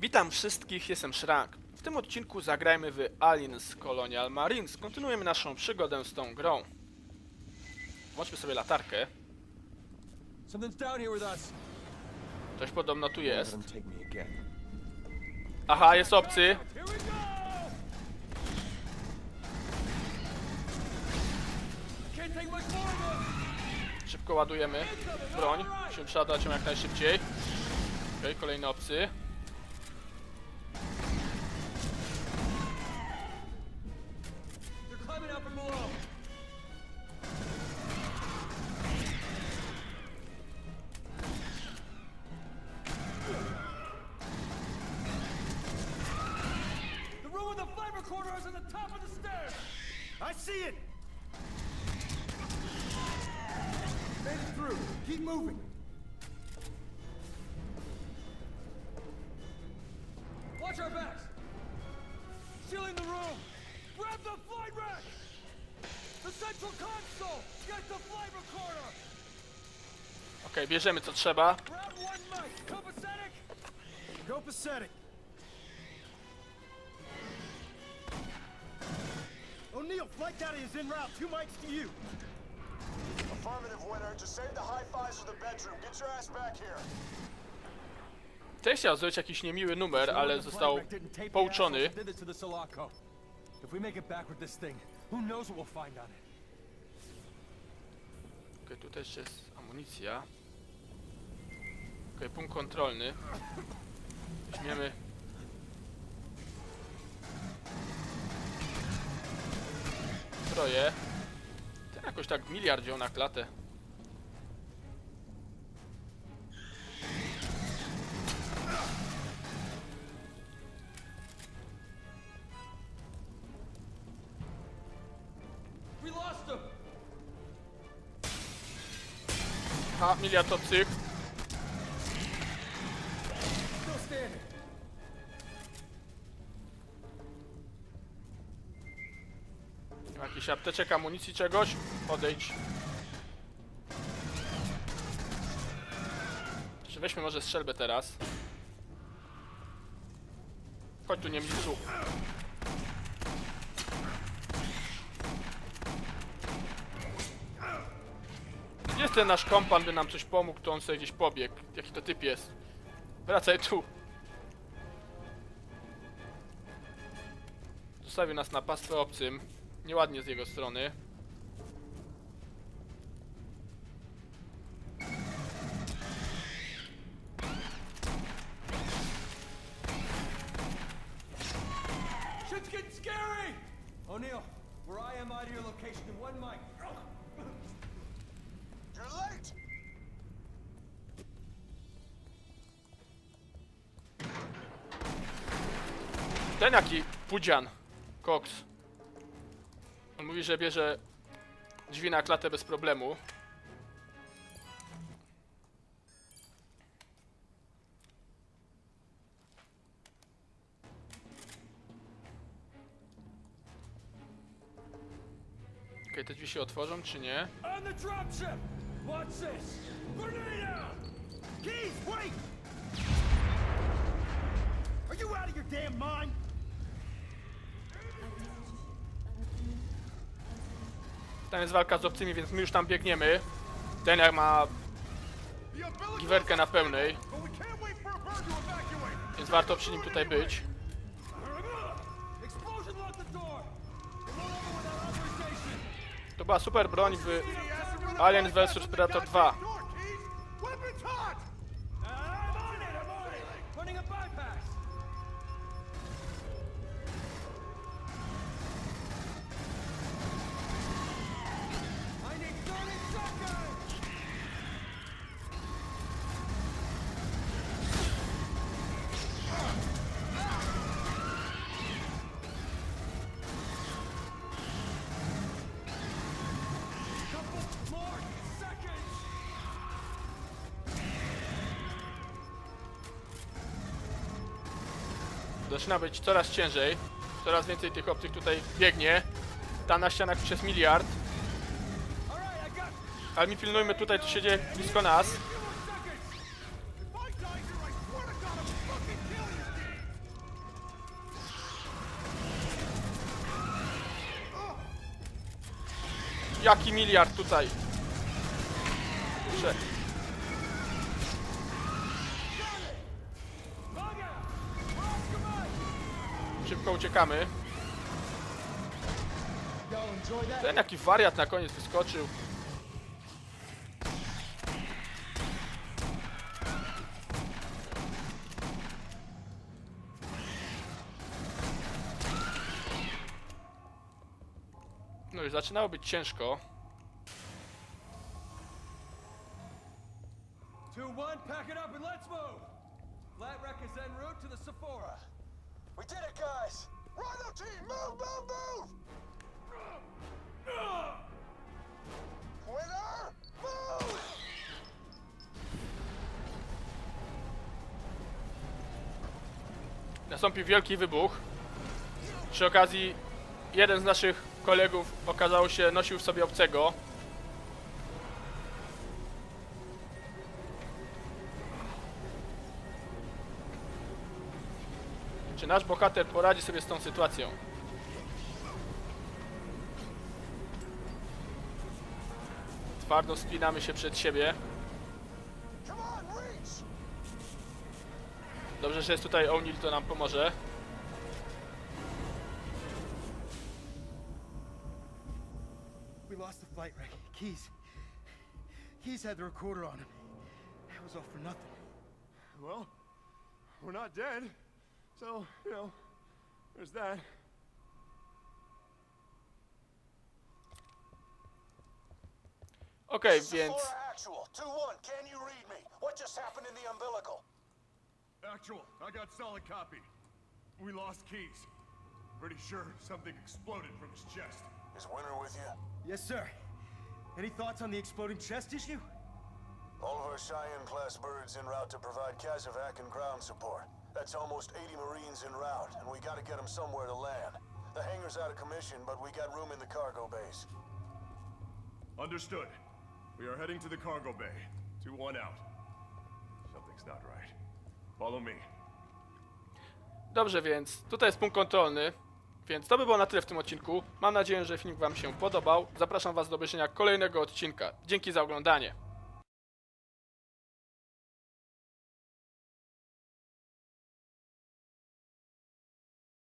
Witam wszystkich, jestem Shrak. W tym odcinku zagrajmy w Aliens Colonial Marines. Kontynuujemy naszą przygodę z tą grą. Włączmy sobie latarkę. Ktoś podobno tu jest. Aha, jest obcy. Szybko ładujemy broń. Musimy przeładować ją jak najszybciej. Okej, kolejny obcy. I see it. Made it through. Keep moving. Watch our backs. Sealing the room. Grab the flight rack. The central console. Get the flight recorder. Okej, bierzemy co trzeba. Grab one mic. Copacetic. Copacetic. O'Neill, flight data is en route. Two mics to you. Affirmative, winner. Just save the high fives for the bedroom. Get your ass back here. Też chciał zrobić jakiś niemiły numer, ale został pouczony. If we make it back with this thing, who knows what we'll find on it? Okej, tu też jest amunicja. Okej, punkt kontrolny. Weźmiemy. Troje. Ten jakoś tak miliard wziął na klatę. Ha, miliard obcych. Still Jakiś apteczek, amunicji, czegoś? Odejdź. Czy weźmy może strzelbę teraz? Chodź tu, Niemcu. Gdzie jest ten nasz kompan, by nam coś pomógł, to on sobie gdzieś pobiegł. Jaki to typ jest? Wracaj tu. Zostawił nas na pastwę obcym. Nieładnie z jego strony. Shit's getting scary. O'Neill, we're IMI to your location in one mic. You're late. Ten jaki pudzian. Cox. On mówi, że bierze drzwi na klatę bez problemu. Okej, te drzwi się otworzą, czy nie? Wait! Are you out of your damn mind? Tam jest walka z obcymi, więc my już tam biegniemy. Ten jak ma giwerkę na pełnej, więc warto przy nim tutaj być. To była super broń w Alien vs Predator 2. Zaczyna być coraz ciężej. Coraz więcej tych obcych tutaj biegnie. Ta na ścianach przez miliard. Ale mi pilnujmy tutaj, co się dzieje blisko nas. Jaki miliard tutaj? Kurczę. Uciekamy. Ten jaki wariat na koniec wyskoczył. No już zaczynało być ciężko. 2-1, pack it up and let's move! Flat wreck is en route to the Sephora. We did it, guys! Rhino team, move, move, move! Winner, move! Nastąpił wielki wybuch. Przy okazji jeden z naszych kolegów okazało się nosił w sobie obcego. Czy nasz bohater poradzi sobie z tą sytuacją? Twardo spinamy się przed siebie. Dobrze, że jest tutaj O'Neill, to nam pomoże. We lost the flight wreck. Keys. Keys had the recorder on him. That was all for nothing. Well, we're not dead. So, you know, there's that. Okej, więc actual, 2-1, can you read me? What just happened in the umbilical? Actual, I got solid copy. We lost keys. Pretty sure something exploded from his chest. Is Winter with you? Yes, sir. Any thoughts on the exploding chest issue? All of our Cheyenne-class birds en route to provide Kazovac and ground support. That's almost 80 Marines en route, and we gotta get them somewhere to land. The hangar's out of commission, but we got room in the cargo base. Understood. We are heading to the cargo bay. 2-1 out. Something's not right. Follow me. Dobrze, więc tutaj jest punkt kontrolny. Więc to by było na tyle w tym odcinku. Mam nadzieję, że film Wam się podobał. Zapraszam Was do obejrzenia kolejnego odcinka. Dzięki za oglądanie.